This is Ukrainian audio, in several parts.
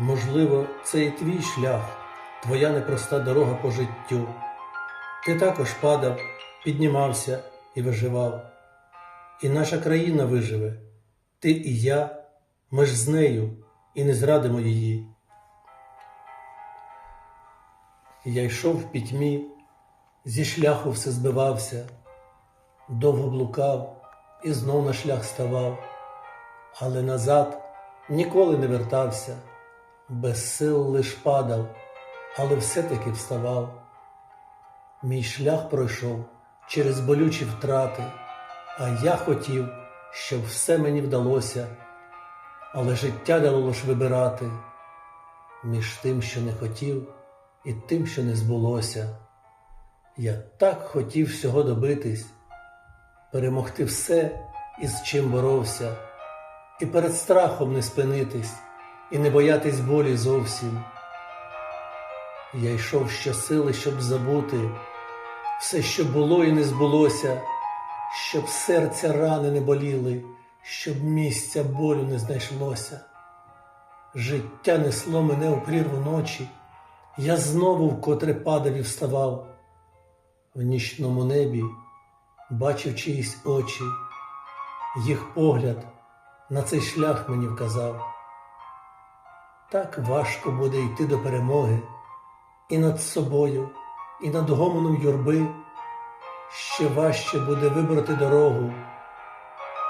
Можливо, це і твій шлях, твоя непроста дорога по життю. Ти також падав, піднімався і виживав. І наша країна виживе, ти і я, ми ж з нею і не зрадимо її. Я йшов в пітьмі, зі шляху все збивався, довго блукав і знов на шлях ставав, але назад ніколи не вертався, без сил лиш падав, але все-таки вставав. Мій шлях пройшов через болючі втрати, а я хотів, щоб все мені вдалося, але життя дало лиш вибирати між тим, що не хотів, і тим, що не збулося. Я так хотів всього добитись, перемогти все, із чим боровся, і перед страхом не спинитись, і не боятись болі зовсім. Я йшов щосили, щоб забути все, що було і не збулося, щоб серця рани не боліли, щоб місця болю не знайшлося. Життя несло мене у прірву ночі, я знову вкотре падав і вставав. В нічному небі бачив чиїсь очі, їх погляд на цей шлях мені вказав. Так важко буде йти до перемоги і над собою, і над гомоном юрби. Ще важче буде вибрати дорогу,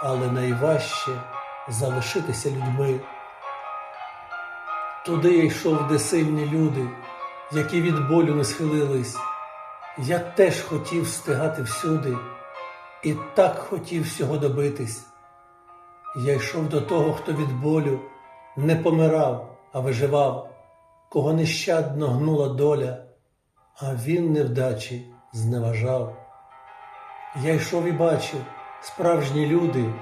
але найважче залишитися людьми. Туди я йшов, де сильні люди, які від болю не схилились. Я теж хотів встигати всюди і так хотів всього добитись. Я йшов до того, хто від болю не помирав, а виживав, кого нещадно гнула доля, а він невдачі зневажав. Я йшов і бачив, справжні люди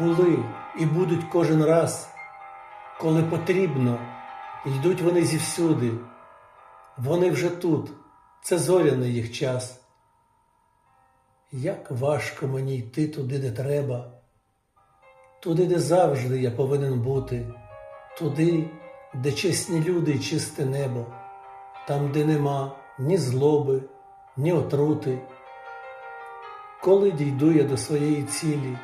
були і будуть кожен раз, коли потрібно, йдуть вони зівсюди. Вони вже тут, це зоряний їх час. Як важко мені йти туди, де треба, туди, де завжди я повинен бути, туди, де чесні люди і чисте небо, там, де нема ні злоби, ні отрути. Коли дійду я до своєї цілі,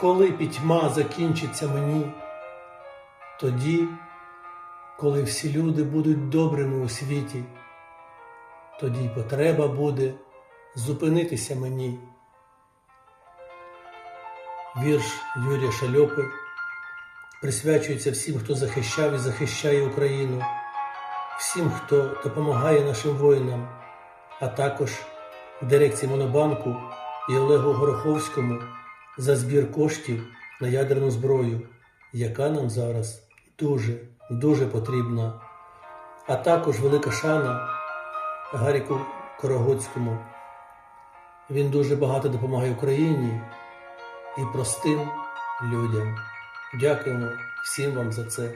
коли пітьма закінчиться мені, тоді, коли всі люди будуть добрими у світі, тоді й потреба буде зупинитися мені. Вірш Юрія Шальопи присвячується всім, хто захищав і захищає Україну, всім, хто допомагає нашим воїнам, а також дирекції Монобанку і Олегу Гороховському за збір коштів на ядерну зброю, яка нам зараз дуже, дуже потрібна. А також велика шана Гаріку Корогоцькому. Він дуже багато допомагає Україні і простим людям. Дякуємо всім вам за це.